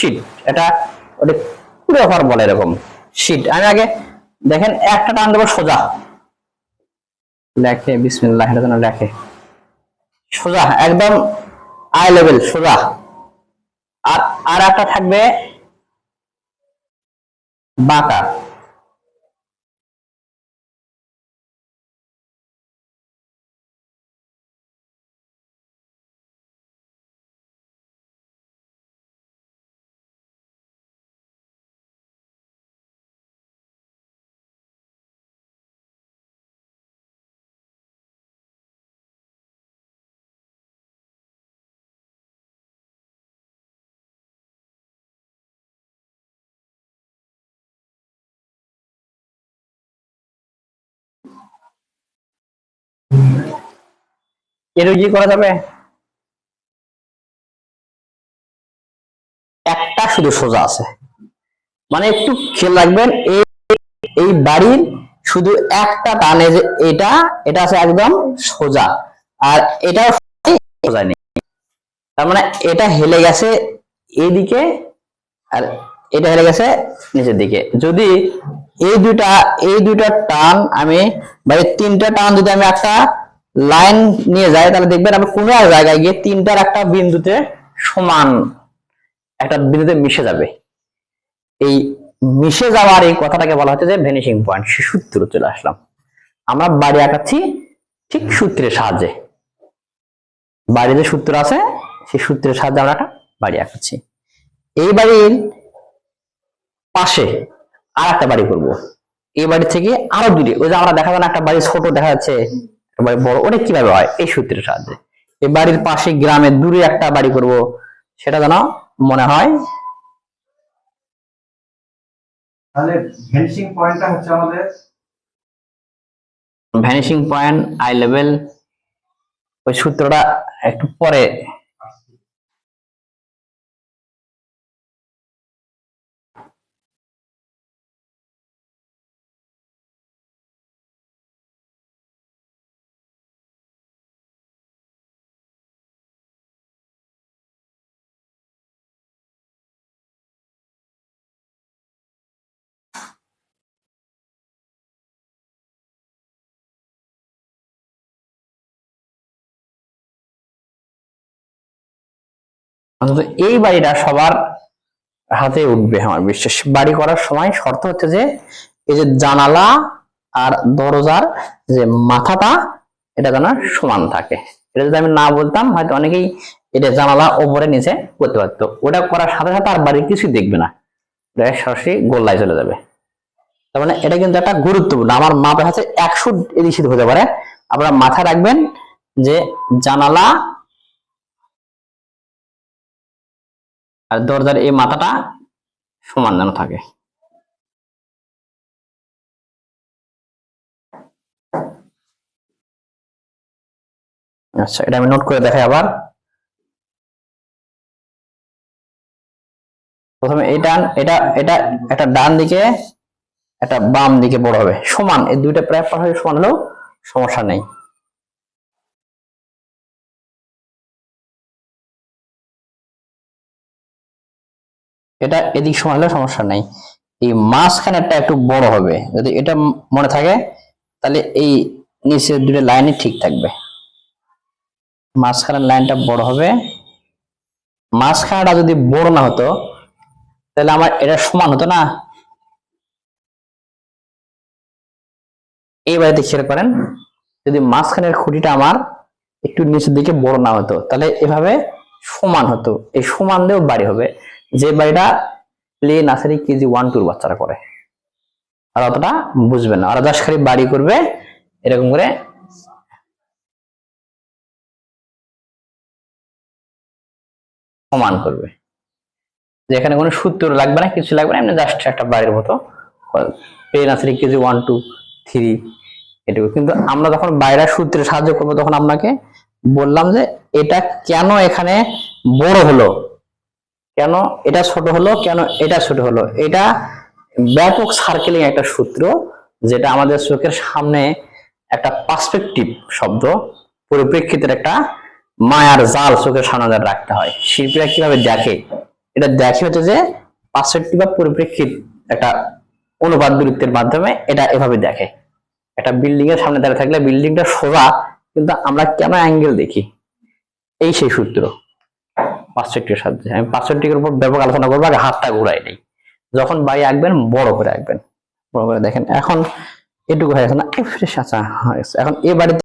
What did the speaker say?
Sheet এটা ওটা পুরো ফর বলে এরকম। শীট আমি আগে দেখেন, একটা টান দেবো, সোজা। লেখে, বিসমিল্লাহ, এটা যেন লেখে। সোজা, একদম আই লেভেল সোজা। আর আর একটা থাকবে বাঁকা। এর কি করা যাবে? একটা শুধু সোজা আছে। মানে একটু খেয়াল রাখবেন, এই এই বাড়ির শুধু একটা টানে যে এটা এটা আছে একদম সোজা। আর এটাও সোজা নেই। তার মানে এটা হেলে গেছে এইদিকে আর এটা হেলে গেছে নিচের দিকে। যদি এই দুইটা এই দুইটা টান আমি এই তিনটা টান যদি আমি একটা লাইন নিয়ে যাই তাহলে দেখবেন আমি কোনো এক জায়গায় গিয়ে তিনটার একটা বিন্দুতে সমান একটা বিন্দুতে মিশে যাবে। এই মিশে যাওয়ার এই কথাটাকে বলা হচ্ছে যে ভেনিশিং পয়েন্ট সে সূত্র চলে আসলাম। আমরা বাড়ি আঁকাচ্ছি ঠিক সূত্রের সাহায্যে। বাড়িতে সূত্র আছে সেই সূত্রের সাহায্যে আমরা একটা বাড়ি আঁকাচ্ছি। এই বাড়ির পাশে আর একটা বাড়ি করব। এই বাড়ি থেকে আরও দূরে, ওই যে আমরা দেখা যায় একটা বাড়ি ছোট দেখা যাচ্ছে। একটা বড় ওটা কীভাবে হয়? এই সূত্রের সাহায্যে। এই বাড়ির পাশে গ্রামে দূরে একটা বাড়ি করব। সেটা যেন মনে হয়। তাহলে ভ্যানিশিং পয়েন্টটা হচ্ছে আমাদের ভ্যানিশিং পয়েন্ট আই লেভেল। ওই সূত্রটা একটু পরে অন্তত এই বাড়িটা সবার হাতে উঠবে আমার বিশ্বাস। বাড়ি করার সময় শর্ত হচ্ছে যে, এই যে জানালা আর দরজার যে মাথাটা, এটা যেন সমান থাকে। এটা যদি আমি না বলতাম, হয়তো অনেকেই এটা জানালা ওপরে নিচে করতে পারতো। ওটা করার সাথে সাথে আর বাড়ির কিছুই দেখবে না। সরাসরি গোল্লায় চলে যাবে। তার মানে এটা কিন্তু একটা গুরুত্বপূর্ণ। আমার মাপের হাতে একশো এদিক হতে পারে। আপনারা মাথায় রাখবেন যে জানালা আর দরজার এই মাথাটা সমান যেন থাকে। আচ্ছা এটা আমি নোট করে দেখাই আবার। প্রথমে এই ডান, এটা এটা একটা ডান দিকে, একটা বাম দিকে বড় হবে। সমান, এই দুইটা প্রায় পাশাপাশি সমান হলেও সমস্যা নেই। এটা এদিক সমান হলে সমস্যা নেই। এই মাঝখানেরটা একটু বড় হবে। যদি এটা মনে থাকে, তাহলে এই নিচের দুটো লাইনই ঠিক থাকবে। মাঝখানের লাইনটা বড় হবে। মাঝখানটা যদি বড় না হতো, তাহলে আমার এটা সমান হতো না। এই বাড়িতে খেয়াল করেন, যদি মাঝখানের খুঁটিটা আমার একটু নিচের দিকে বড় না হতো, তাহলে এভাবে সমান হতো। এই সমান দিয়েও বাড়ি হবে। যে বাড়িটা প্লে নার্সারি কেজি ওয়ান টুর বাচ্চারা করে। আর অতটা বুঝবে না। জাস্ট খালি বাড়ি করবে, এরকম করে সমান করবে। যেখানে কোনো সূত্র লাগবে না, কিছু লাগবে না, এমনি জাস্ট একটা বাড়ির মতো play nursery KG one two three এটুকু। কিন্তু আমরা যখন বাইরের সূত্রে সাহায্য করব, তখন আপনাকে বললাম যে, এটা কেন এখানে বড় হলো? কেন এটা ছোট হলো, কেন এটা ছোট হলো? এটা ব্যাপক সার্কেলিং একটা সূত্র, যেটা আমাদের চোখের সামনে একটা পার্সপেক্টিভ শব্দ, পরিপ্রেক্ষিতের একটা মায়ার জাল চোখের সামনে রাখতে হয়। শিল্পীরা কীভাবে দেখে? এটা দেখে হচ্ছে যে পার্শ্বটি বা পরিপ্রেক্ষিত একটা অনুপাত দূরত্বের মাধ্যমে এটা এভাবে দেখে। একটা বিল্ডিং এর সামনে দাঁড়িয়ে থাকলে বিল্ডিংটা সোজা, কিন্তু আমরা কেন অ্যাঙ্গেল দেখি? এই সেই সূত্র। পাঁচষট্টির সাহায্যে আমি পাঁচষট্টির উপর ব্যাপক আলোচনা করব, আগে হাতটা ঘুরাই নেই। যখন বাড়ি আঁকবেন, বড় করে আঁকবেন। বড় করে দেখেন, এখন এটুকু হয়ে গেছে না? ফ্রেশ আচ্ছা এখন এ বাড়িতে